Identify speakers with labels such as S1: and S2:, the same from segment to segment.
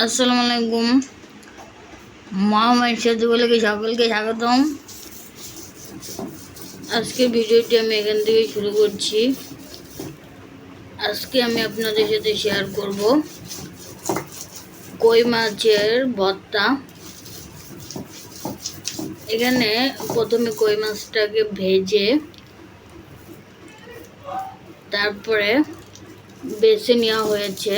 S1: আসসালামু আলাইকুম সাথে বলে সকলকে স্বাগতম। আজকের ভিডিওটি আমি এখান থেকে শুরু করছি। আজকে আমি আপনাদের সাথে শেয়ার করব কই মাছের ভর্তা। এখানে প্রথমে কই মাছটাকে ভেজে, তারপরে বেছে নেওয়া হয়েছে।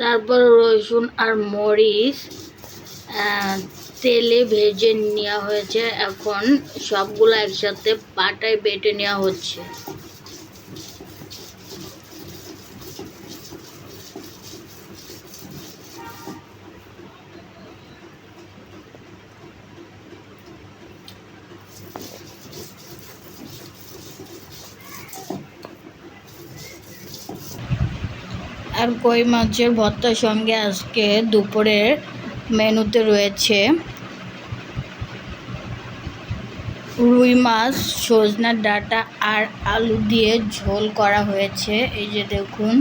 S1: তারপর রসুন আর মরিচ তেলে ভেজে নেওয়া হয়েছে। এখন সবগুলো একসাথে পাটায় বেটে নেওয়া হচ্ছে। আর কই মাছের ভর্তার সঙ্গে আজকে দুপুরের মেনুতে রয়েছে রুই মাছ, সজনার ডাটা আর আলু দিয়ে ঝোল করা হয়েছে। এই যে দেখুন।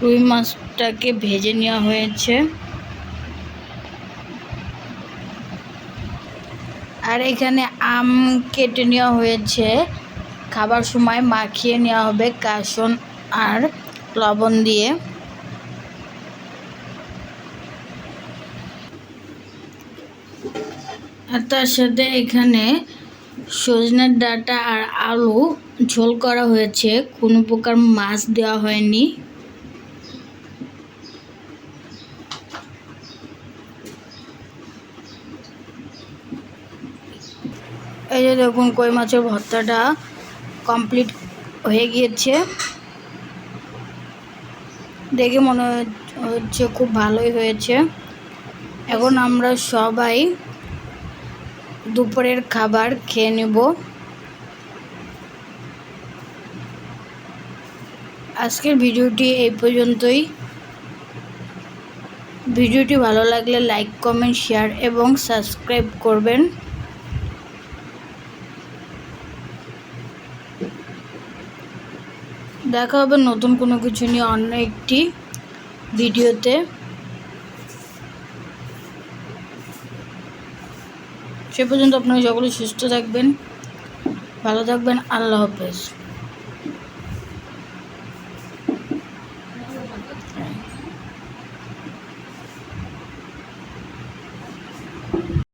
S1: রুই মাছটাকে ভেজে নেওয়া হয়েছে। আর এখানে আম কেটে নেওয়া হয়েছে। খাবার সময় মাখিয়ে নেওয়া হবে কাসন আর লবণ দিয়ে। আর তার সাথে এখানে সজনের ডাঁটা আর আলু ঝোল করা হয়েছে। কোনো প্রকার মাছ দেওয়া হয়নি। এই যে দেখুন কই মাছের ভর্তাটা কমপ্লিট হয়ে গিয়েছে। দেখে মনে হচ্ছে খুব ভালোই হয়েছে। এখন আমরা সবাই দুপুরের খাবার খেয়ে নেব। আজকের ভিডিওটি এই পর্যন্তই। ভিডিওটি ভালো লাগলে লাইক কমেন্ট শেয়ার এবং সাবস্ক্রাইব করবেন। দেখা হবে নতুন কোনো কিছু নিয়ে অন্য একটি ভিডিওতে। সে পর্যন্ত আপনারা সকলে সুস্থ থাকবেন, ভালো থাকবেন, আল্লাহ হাফেজ।